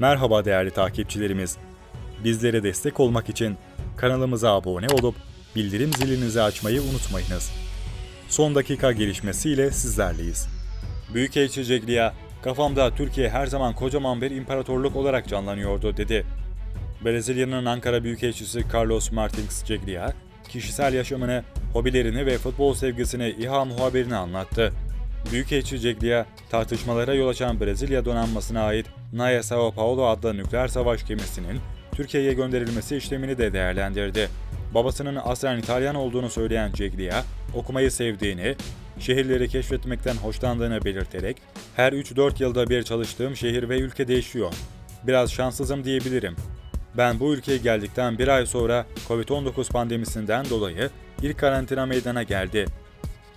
Merhaba değerli takipçilerimiz. Bizlere destek olmak için kanalımıza abone olup bildirim zilinizi açmayı unutmayınız. Son dakika gelişmesiyle sizlerleyiz. Büyükelçi Ceglia, kafamda Türkiye her zaman kocaman bir imparatorluk olarak canlanıyordu dedi. Brezilya'nın Ankara Büyükelçisi Carlos Martins Ceglia, kişisel yaşamını, hobilerini ve futbol sevgisini İHA muhabirine anlattı. Büyükelçi Ceglia, tartışmalara yol açan Brezilya donanmasına ait Naya Sao Paulo adlı nükleer savaş gemisinin Türkiye'ye gönderilmesi işlemini de değerlendirdi. Babasının aslen İtalyan olduğunu söyleyen Ceglia, okumayı sevdiğini, şehirleri keşfetmekten hoşlandığını belirterek, her 3-4 yılda bir çalıştığım şehir ve ülke değişiyor. Biraz şanssızım diyebilirim. Ben bu ülkeye geldikten bir ay sonra Covid-19 pandemisinden dolayı ilk karantina meydana geldi.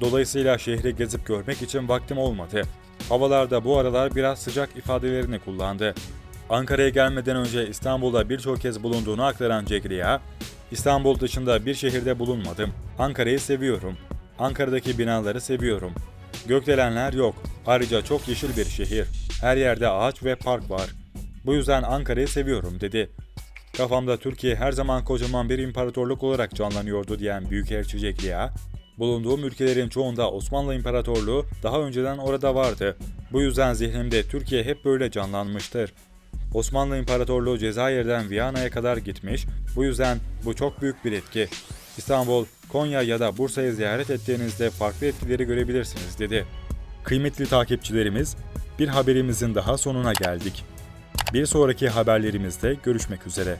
Dolayısıyla şehri gezip görmek için vaktim olmadı. Havalarda bu aralar biraz sıcak ifadelerini kullandı. Ankara'ya gelmeden önce İstanbul'da birçok kez bulunduğunu aktaran Cegriya, İstanbul dışında bir şehirde bulunmadım. Ankara'yı seviyorum. Ankara'daki binaları seviyorum. Gökdelenler yok. Ayrıca çok yeşil bir şehir. Her yerde ağaç ve park var. Bu yüzden Ankara'yı seviyorum dedi. Kafamda Türkiye her zaman kocaman bir imparatorluk olarak canlanıyordu diyen Büyükelçi Ceglia, bulunduğum ülkelerin çoğunda Osmanlı İmparatorluğu daha önceden orada vardı. Bu yüzden zihnimde Türkiye hep böyle canlanmıştır. Osmanlı İmparatorluğu Cezayir'den Viyana'ya kadar gitmiş, bu yüzden bu çok büyük bir etki. İstanbul, Konya ya da Bursa'yı ziyaret ettiğinizde farklı etkileri görebilirsiniz dedi. Kıymetli takipçilerimiz, bir haberimizin daha sonuna geldik. Bir sonraki haberlerimizde görüşmek üzere.